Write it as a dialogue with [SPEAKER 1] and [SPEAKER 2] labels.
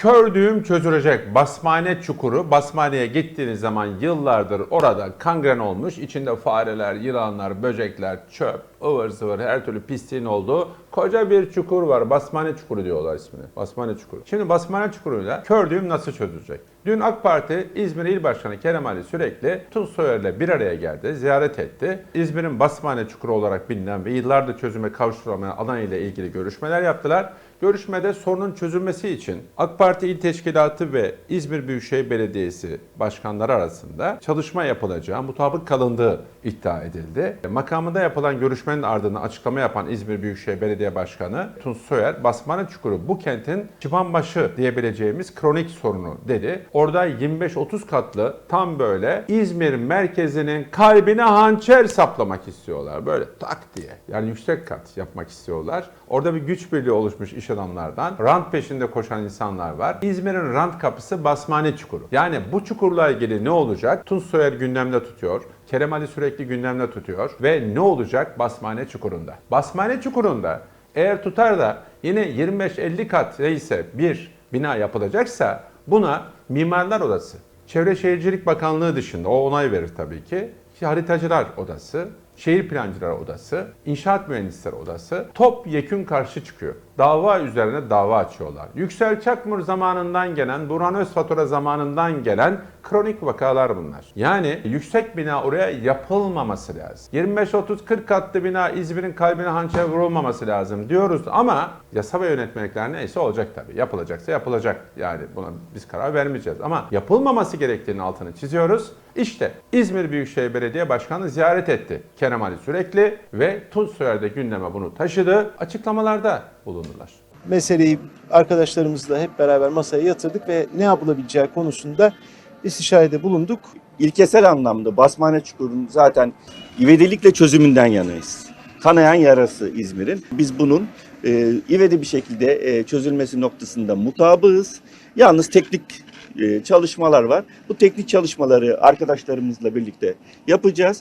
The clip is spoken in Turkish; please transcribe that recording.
[SPEAKER 1] Kördüğüm çözülecek. Basmane çukuru. Basmaneye gittiğiniz zaman yıllardır orada kangren olmuş. İçinde fareler, yılanlar, böcekler, çöp, ıvır zıvır her türlü pisliğin olduğu koca bir çukur var. Basmane çukuru diyorlar ismini. Basmane çukuru. Şimdi basmane çukuruyla kördüğüm nasıl çözülecek? Dün AK Parti İzmir İl Başkanı Kerem Ali Sürekli Tunç Soyer'le bir araya geldi, ziyaret etti. İzmir'in Basmane Çukuru olarak bilinen ve yıllardır çözüme kavuşturulamayan alan ile ilgili görüşmeler yaptılar. Görüşmede sorunun çözülmesi için AK Parti İl Teşkilatı ve İzmir Büyükşehir Belediyesi başkanları arasında çalışma yapılacağı, mutabık kalındığı iddia edildi. Makamında yapılan görüşmenin ardından açıklama yapan İzmir Büyükşehir Belediye Başkanı Tunç Soyer, Basmane Çukuru bu kentin çıbanbaşı diyebileceğimiz kronik sorunu dedi. Orada 25-30 katlı tam böyle İzmir merkezinin kalbine hançer saplamak istiyorlar. Böyle tak diye. Yani yüksek kat yapmak istiyorlar. Orada bir güç birliği oluşmuş iş adamlardan. Rant peşinde koşan insanlar var. İzmir'in rant kapısı Basmane Çukuru. Yani bu çukurla ilgili ne olacak? Tunç Soyer gündemde tutuyor. Kerem Ali sürekli gündemde tutuyor. Ve ne olacak Basmane Çukuru'nda? Basmane Çukuru'nda eğer tutar da yine 25-50 kat neyse bir bina yapılacaksa buna Mimarlar Odası, Çevre Şehircilik Bakanlığı dışında o onay verir tabii ki. Haritacılar Odası, Şehir Plancılar Odası, İnşaat Mühendisleri Odası top yekün karşı çıkıyor. Dava üzerine dava açıyorlar. Yüksel Çakmur zamanından gelen, Burhan Özfatura zamanından gelen kronik vakalar bunlar. Yani yüksek bina oraya yapılmaması lazım. 25-30-40 katlı bina İzmir'in kalbine hançer vurulmaması lazım diyoruz ama yasa ve yönetmelikler neyse olacak tabii. Yapılacaksa yapılacak. Yani buna biz karar vermeyeceğiz. Ama yapılmaması gerektiğinin altını çiziyoruz. İşte İzmir Büyükşehir Belediye Başkanı ziyaret etti Kerem Ali Sürekli ve Tunç Soyer de gündeme bunu taşıdı. Açıklamalarda bulundular.
[SPEAKER 2] meseleyi arkadaşlarımızla hep beraber masaya yatırdık ve ne yapılabileceği konusunda istişarede bulunduk.
[SPEAKER 3] İlkesel anlamda Basmane Çukuru'nun zaten ivedilikle çözümünden yanayız. Kanayan yarası İzmir'in. Biz bunun e, ivedi bir şekilde e, çözülmesi noktasında mutabığız. Yalnız teknik e, çalışmalar var. Bu teknik çalışmaları arkadaşlarımızla birlikte yapacağız.